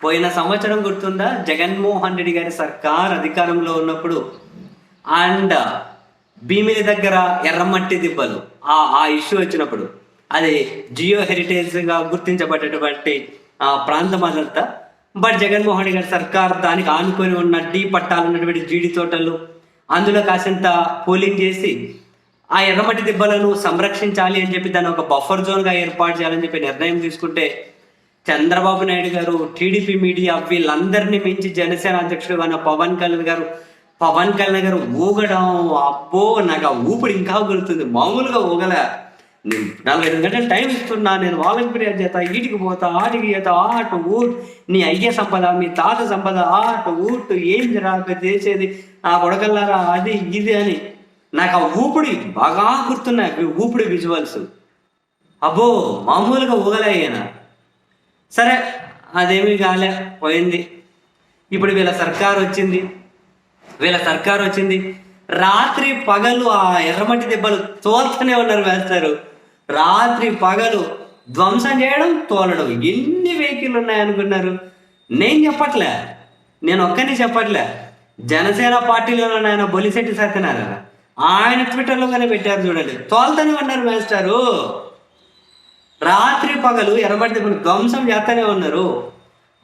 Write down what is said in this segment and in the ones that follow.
పోయిన సంవత్సరం గుర్తుందా? జగన్మోహన్ రెడ్డి గారి సర్కార్ అధికారంలో ఉన్నప్పుడు అండ్ భీమిలి దగ్గర ఎర్రమట్టి దిబ్బలు ఆ ఆ ఇష్యూ వచ్చినప్పుడు. అది జియో హెరిటేజ్గా గుర్తించబడేటువంటి ఆ ప్రాంతం అదంతా. బట్ జగన్మోహన్ రెడ్డి గారి సర్కార్ దానికి ఆనుకొని ఉన్న డీ పట్టాలు ఉన్నటువంటి జీడి తోటలు అందులో కాసింత పోలింగ్ చేసి ఆ ఎర్రమట్టి దిబ్బలను సంరక్షించాలి అని చెప్పి దాన్ని ఒక బఫర్ జోన్గా ఏర్పాటు చేయాలని చెప్పి నిర్ణయం తీసుకుంటే చంద్రబాబు నాయుడు గారు టీడీపీ మీడియా వీళ్ళందరినీ మించి జనసేన అధ్యక్షుడు అయిన పవన్ కళ్యాణ్ గారు పవన్ కళ్యాణ్ గారు ఊగడం అబ్బో నాకు ఆ ఊపిరి ఇంకా గుర్తుంది మామూలుగా ఊగల. నేను నలభై ఐదు గంటలు టైం ఇస్తున్నా నేను వాలంటీర్ చేత ఈటికి పోతా ఆటికి చేత ఆట ఊట్ నీ అయ్య సంపద మీ తాత సంపద ఆట ఊట్ ఏంది రాక చేసేది? ఆ కొడకల్లారా? అది ఇది అని. నాకు ఆ ఊపిడి బాగా గుర్తున్నాయి ఊపిడి విజువల్స్. అబ్బో మామూలుగా ఊగలయ్యానా సరే అదేమీ కాలే పోయింది. ఇప్పుడు వీళ్ళ సర్కారు వచ్చింది. వీళ్ళ సర్కారు వచ్చింది. రాత్రి పగలు ఆ ఎర్రమట్టి దెబ్బలు తోల్తూనే ఉన్నారు వేస్తారు రాత్రి పగలు ధ్వంసం చేయడం తోలడం. ఎన్ని వెహికల్ ఉన్నాయనుకున్నారు? నేను చెప్పట్లే. నేను ఒక్కరిని చెప్పట్లే. జనసేన పార్టీలో ఆయన బొలిశెట్టి సత్యనారాయణ. ఆయన ట్విట్టర్లో కానీ పెట్టారు చూడండి. తోలుతూనే ఉన్నారు వేస్తారు రాత్రి పగలు ఎర్రబడి ధ్వంసం చేస్తూనే ఉన్నారు.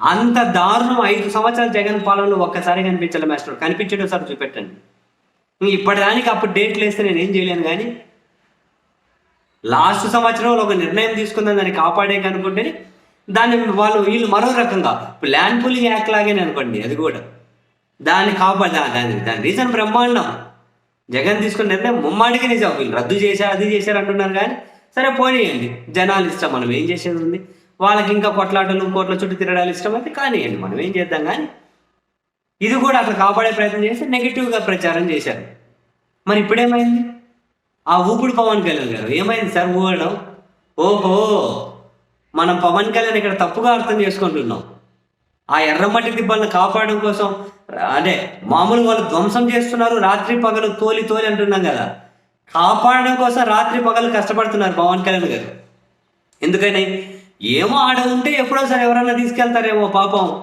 అంత దారుణం ఐదు సంవత్సరాలు జగన్ పాలనలో ఒక్కసారి కనిపించాలి మాస్టర్. కనిపించడం సార్ చూపెట్టండి. ఇప్పటిదానికి అప్పుడు డేట్లు వేస్తే నేను ఏం చేయలేను కానీ లాస్ట్ సంవత్సరంలో ఒక నిర్ణయం తీసుకుందాం దాన్ని కాపాడే అనుకుంటే దాన్ని వాళ్ళు వీళ్ళు మరో రకంగా ల్యాండ్ పూలింగ్ యాక్ట్ లాగానే అనుకోండి అది కూడా. దాన్ని కాపాడు దాని దాని రీజన్ బ్రహ్మాండం. జగన్ తీసుకున్న నిర్ణయం ముమ్మాడికి నిజం. వీళ్ళు రద్దు చేశారు అది చేశారు అంటున్నారు కానీ సరే పోనీయండి. జనాలు ఇష్టం మనం ఏం చేసేది ఉంది? వాళ్ళకి ఇంకా కొట్లాటలు కోట్ల చుట్టూ తిరగడాలు ఇష్టం అయితే కానివ్వండి మనం ఏం చేద్దాం కానీ. ఇది కూడా అట్లా కాపాడే ప్రయత్నం చేసి నెగిటివ్గా ప్రచారం చేశారు. మరి ఇప్పుడేమైంది? ఆ ఊపుడు పవన్ కళ్యాణ్ గారు ఏమైంది సార్ ఊగడం ఓహో మనం పవన్ కళ్యాణ్ ఇక్కడ తప్పుగా అర్థం చేసుకుంటున్నాం. ఆ ఎర్రమట్టి దిబ్బలను కాపాడడం కోసం అదే మామూలు వాళ్ళు ధ్వంసం చేస్తున్నారు రాత్రి పగలు తోలి తోలి అంటున్నాం కదా. కాపాడడం కోసం రాత్రి పగలు కష్టపడుతున్నారు పవన్ కళ్యాణ్ గారు. ఎందుకని? ఏమో ఆడ ఉంటే ఎప్పుడో సరే ఎవరన్నా తీసుకెళ్తారేమో పాపం.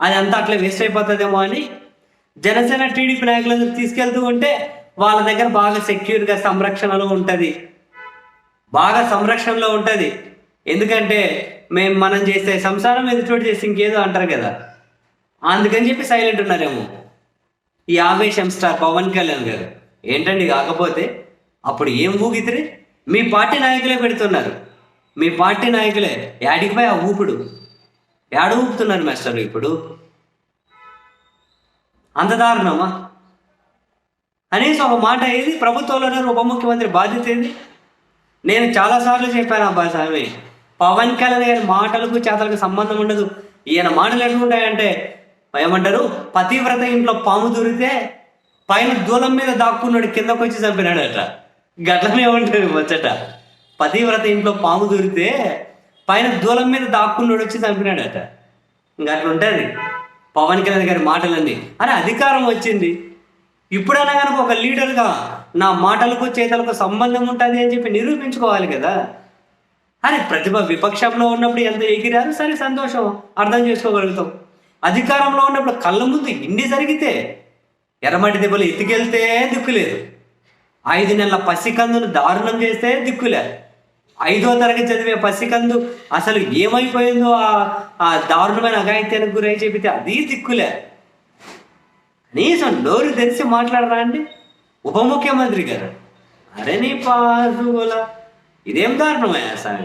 అది అంతా అట్లా వేస్ట్ అయిపోతుందేమో అని జనసేన టీడీపీ నాయకులను తీసుకెళ్తూ ఉంటే వాళ్ళ దగ్గర బాగా సెక్యూర్గా సంరక్షణలో ఉంటుంది. బాగా సంరక్షణలో ఉంటుంది. ఎందుకంటే మేము మనం చేసే సంసారం ఎదుటి చేసి ఇంకేదో అంటారు కదా. అందుకని చెప్పి సైలెంట్ ఉన్నారేమో. ఈ ఆవేశం స్టార్ పవన్ కళ్యాణ్ గారు. ఏంటండి కాకపోతే? అప్పుడు ఏం ఊగితిరి? మీ పార్టీ నాయకులే పెడుతున్నారు. మీ పార్టీ నాయకులే యాడికి ఆ ఊపుడు? యాడ ఊపుతున్నారు మాస్టర్ ఇప్పుడు? అంత దారుణమా? అనేసి ఒక మాట ఏది ప్రభుత్వంలోనే ఉప ముఖ్యమంత్రి బాధ్యత ఏది? నేను చాలాసార్లు చెప్పాను అబ్బా స్వామి పవన్ కళ్యాణ్ గారి మాటలకు చేతలకు సంబంధం ఉండదు. ఈయన మాటలు ఎట్లుంటాయంటే ఏమంటారు? పతివ్రత ఇంట్లో పాము దూరితే పైన దూలం మీద దాక్కున్నాడు కిందకు వచ్చి అట్లా గట్లనే ఉంటుంది వచ్చట పతివ్రత ఇంట్లో పాము దూరితే పైన దూలం మీద దాక్కున్నాడు వచ్చి చంపినాడట. ఇంకా అట్లా ఉంటుంది. పవన్ కళ్యాణ్ గారి మాటలన్నీ. అరే అధికారం వచ్చింది. ఇప్పుడైనా కనుక ఒక లీడర్గా నా మాటలకు చేతలకు సంబంధం ఉంటుంది అని చెప్పి నిరూపించుకోవాలి కదా. అరే ప్రతిభ విపక్షంలో ఉన్నప్పుడు ఎంత ఎగిరారు? సరే సంతోషం. అర్థం చేసుకోగలుగుతాం. అధికారంలో ఉన్నప్పుడు కళ్ళ ముందు ఇండి జరిగితే ఎర్రమటి దెబ్బలు ఎత్తుకెళ్తే దిక్కులేదు ఐదు నెలల పసికందును దారుణం చేస్తే దిక్కులే. ఐదో తరగతి చదివే పసికందు అసలు ఏమైపోయిందో ఆ దారుణమైన అఘాయిత్యానికి గురై చెబితే అది దిక్కులే. కనీసం నోరు తెరిచి మాట్లాడరా అండి? ఉప ముఖ్యమంత్రి గారు అరే నీ పాదుల ఇదేం దారుణమయ్యా సార్